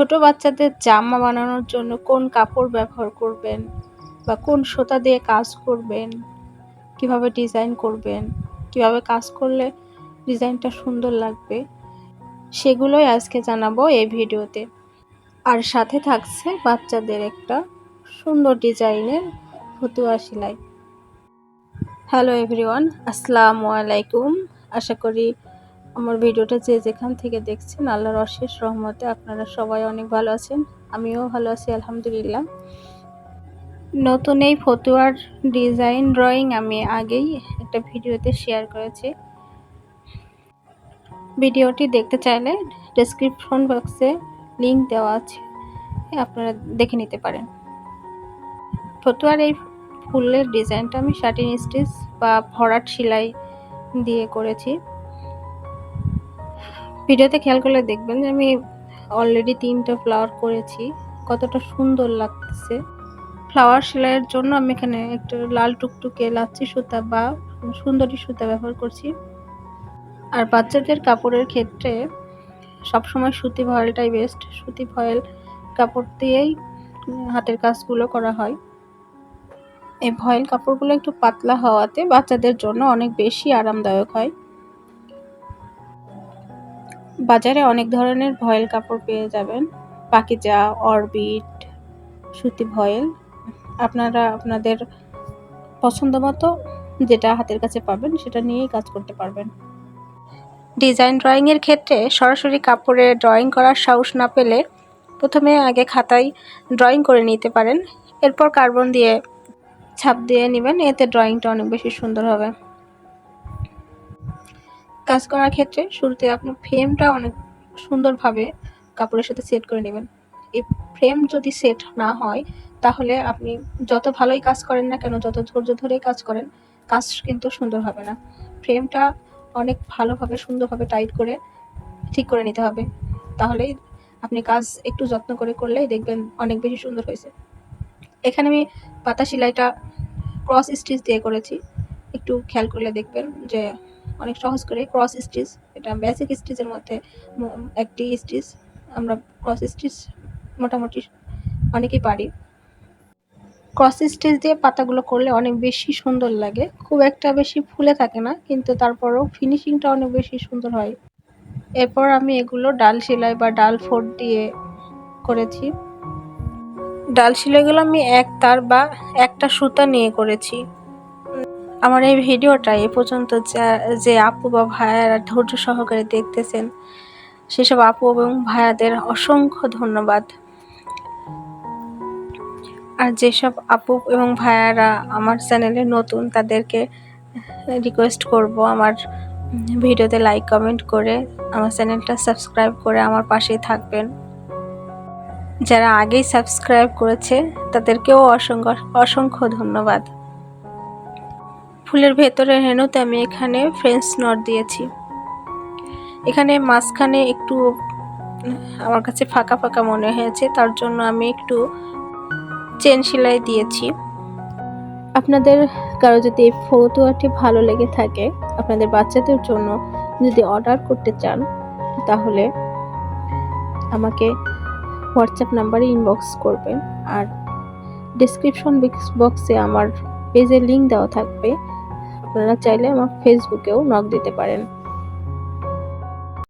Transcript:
ছোট বাচ্চাদের জামা বানানোর জন্য কোন কাপড় ব্যবহার করবেন বা কোন সুতা দিয়ে কাজ করবেন? কীভাবে ডিজাইন করবেন? কীভাবে কাজ করলে ডিজাইনটা সুন্দর লাগবে? সেগুলোই আজকে জানাব এই ভিডিওতে। আর সাথে থাকছে বাচ্চাদের একটা সুন্দর ডিজাইনের ফতুয়া সেলাই। হ্যালো এভরিওয়ান, আসসালামু আলাইকুম। আশা করি আমার ভিডিওটা যে যেখান থেকে দেখছেন, আল্লাহর অশেষ রহমতে আপনারা সবাই অনেক ভালো আছেন। আমিও ভালো আছি, আলহামদুলিল্লাহ। নতুন এই ফতুয়ার ডিজাইন ড্রয়িং আমি আগেই একটা ভিডিওতে শেয়ার করেছি। ভিডিওটি দেখতে চাইলে ডেসক্রিপশন বক্সে লিংক দেওয়া আছে, আপনারা দেখে নিতে পারেন। ফতুয়ার এই ফুলের ডিজাইনটা আমি শার্টিন স্টিচ বা ভরাট সেলাই দিয়ে করেছি। ভিডিওতে খেয়াল করলে দেখবেন যে আমি অলরেডি তিনটা ফ্লাওয়ার করেছি। কতটা সুন্দর লাগতেছে। ফ্লাওয়ার সেলাইয়ের জন্য আমি এখানে একটু লাল টুকটুকে লাচ্ছি সুতা বা সুন্দরী সুতা ব্যবহার করছি। আর বাচ্চাদের কাপড়ের ক্ষেত্রে সবসময় সুতি ভয়েলটাই বেস্ট সুতি ভয়েল কাপড় দিয়েই হাতের কাজগুলো করা হয়। এই ভয়েল কাপড়গুলো একটু পাতলা হওয়াতে বাচ্চাদের জন্য অনেক বেশি আরামদায়ক হয়। বাজারে অনেক ধরনের ভয়েল কাপড় পেয়ে যাবেন। পাকিজা অরবিট, সুতি ভয়েল, আপনারা আপনাদের পছন্দ মতো যেটা হাতের কাছে পাবেন সেটা নিয়েই কাজ করতে পারবেন। ডিজাইন ড্রয়িংয়ের ক্ষেত্রে সরাসরি কাপড়ে ড্রয়িং করার সাহস না পেলে প্রথমে আগে খাতায় ড্রয়িং করে নিতে পারেন। এরপর কার্বন দিয়ে ছাপ দিয়ে নেবেন, এতে ড্রয়িংটা অনেক বেশি সুন্দর হবে। কাজ করার ক্ষেত্রে শুরুতে আপনি ফ্রেমটা অনেক সুন্দরভাবে কাপড়ের সাথে সেট করে নেবেন। এই ফ্রেম যদি সেট না হয়, তাহলে আপনি যত ভালোই কাজ করেন না কেন, যত ধৈর্য ধরেই কাজ করেন, কাজ কিন্তু সুন্দর হবে না। ফ্রেমটা অনেক ভালোভাবে, সুন্দরভাবে টাইট করে ঠিক করে নিতে হবে। তাহলেই আপনি কাজ একটু যত্ন করে করলেই দেখবেন অনেক বেশি সুন্দর হয়েছে। এখানে আমি পাতা সেলাইটা ক্রস স্টিচ দিয়ে করেছি। একটু খেয়াল করলে দেখবেন যে অনেক সহজ করে ক্রস স্টিচ এটা বেসিক স্টিচের মধ্যে একটি স্টিচ আমরা ক্রস স্টিচ মোটামুটি অনেকেই পারি। ক্রস স্টিচ দিয়ে পাতাগুলো করলে অনেক বেশি সুন্দর লাগে। খুব একটা বেশি ফুলে থাকে না, কিন্তু তারপরেও ফিনিশিংটা অনেক বেশি সুন্দর হয়। এরপর আমি এগুলো ডাল সেলাই বা ডাল ফোট দিয়ে করেছি। ডাল সেলাইগুলো আমি এক তার বা একটা সুতা নিয়ে করেছি। আমার এই ভিডিওটা এ পর্যন্ত যে আপু বা ভাইয়ারা ধৈর্য সহকারে দেখতেছেন, সেসব আপু এবং ভাইয়াদের অসংখ্য ধন্যবাদ। আর যেসব আপু এবং ভাইয়ারা আমার চ্যানেলে নতুন, তাদেরকে রিকোয়েস্ট করব আমার ভিডিওতে লাইক কমেন্ট করে আমার চ্যানেলটা সাবস্ক্রাইব করে আমার পাশেই থাকবেন। যারা আগেই সাবস্ক্রাইব করেছে, তাদেরকেও অসংখ্য অসংখ্য ধন্যবাদ। ফুলের ভেতরে হেনুতে আমি এখানে ফ্রেঞ্চ নট দিয়েছি। এখানে মাঝখানে একটু আমার কাছে ফাঁকা ফাঁকা মনে হয়েছে, তার জন্য আমি একটু চেন সেলাই দিয়েছি। আপনাদের কারও যদি এই ফটোয়াটি ভালো লেগে থাকে, আপনাদের বাচ্চাদের জন্য যদি অর্ডার করতে চান, তাহলে আমাকে হোয়াটসঅ্যাপ নাম্বারে ইনবক্স করবেন। আর ডিসক্রিপশন বক্সে আমার পেজের লিঙ্ক দেওয়া থাকবে। আপনারা চাইলে আমার ফেসবুকেও নক দিতে পারেন।